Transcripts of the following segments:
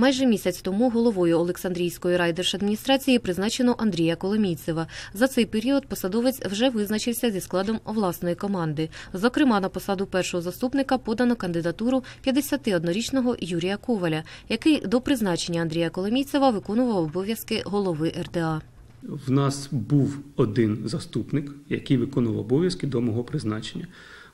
Майже місяць тому головою Олександрійської райдержадміністрації призначено Андрія Коломійцева. За цей період посадовець вже визначився зі складом власної команди. Зокрема, на посаду першого заступника подано кандидатуру 51-річного Юрія Коваля, який до призначення Андрія Коломійцева виконував обов'язки голови РДА. В нас був один заступник, який виконував обов'язки до мого призначення.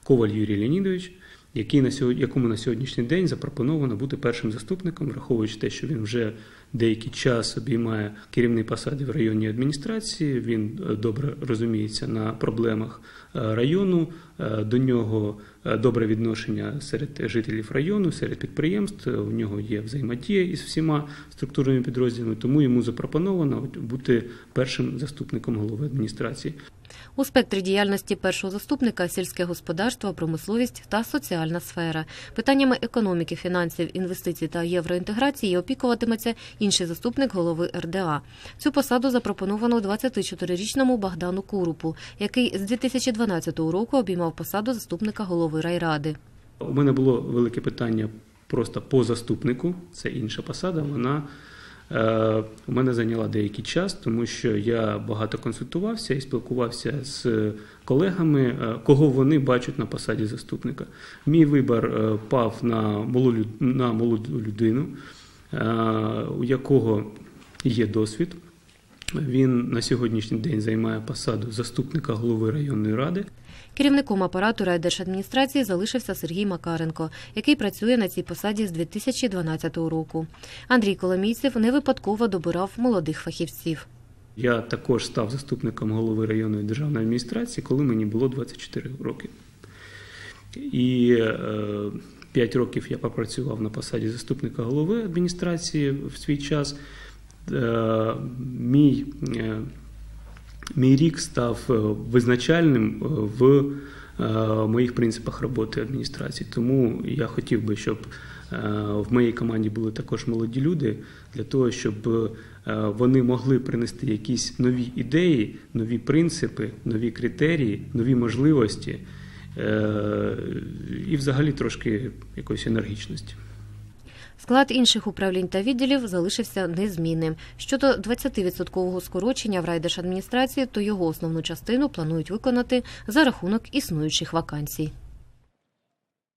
Коваль Юрій Леонідович, який на сьогодні, якому на сьогоднішній день запропоновано бути першим заступником, враховуючи те, що він вже деякий час обіймає керівні посади в районній адміністрації. Він е, добре розуміється на проблемах е, району. Е, До нього добре відношення серед жителів району, серед підприємств. У нього є взаємодія із всіма структурними підрозділами, тому йому запропоновано бути першим заступником голови адміністрації. У спектрі діяльності першого заступника сільське господарство, промисловість та соціальна сфера. Питаннями економіки, фінансів, інвестицій та євроінтеграції опікуватиметься інший заступник голови РДА. Цю посаду запропоновано 24-річному Богдану Курупу, який з 2012 року обіймав посаду заступника голови райради. У мене було велике питання просто по заступнику, це інша посада. Вона е, у мене зайняла деякий час, тому що я багато консультувався і спілкувався з колегами, е, кого вони бачать на посаді заступника. Мій вибір е, пав на молоду, людину, у якого є досвід. Він на сьогоднішній день займає посаду заступника голови районної ради. Керівником апарату райдержадміністрації залишився Сергій Макаренко, який працює на цій посаді з 2012 року. Андрій Коломійцев не випадково добирав молодих фахівців. Я також став заступником голови районної державної адміністрації, коли мені було 24 роки. І е, 5 років я попрацював на посаді заступника голови адміністрації в свій час. Е, мій, е, мій рік став е, визначальним в моїх принципах роботи адміністрації. Тому я хотів би, щоб в моїй команді були також молоді люди для того, щоб вони могли принести якісь нові ідеї, нові принципи, нові критерії, нові можливості і взагалі трошки якоїсь енергічності. Склад інших управлінь та відділів залишився незмінним. Щодо 20% скорочення в райдержадміністрації, то його основну частину планують виконати за рахунок існуючих вакансій.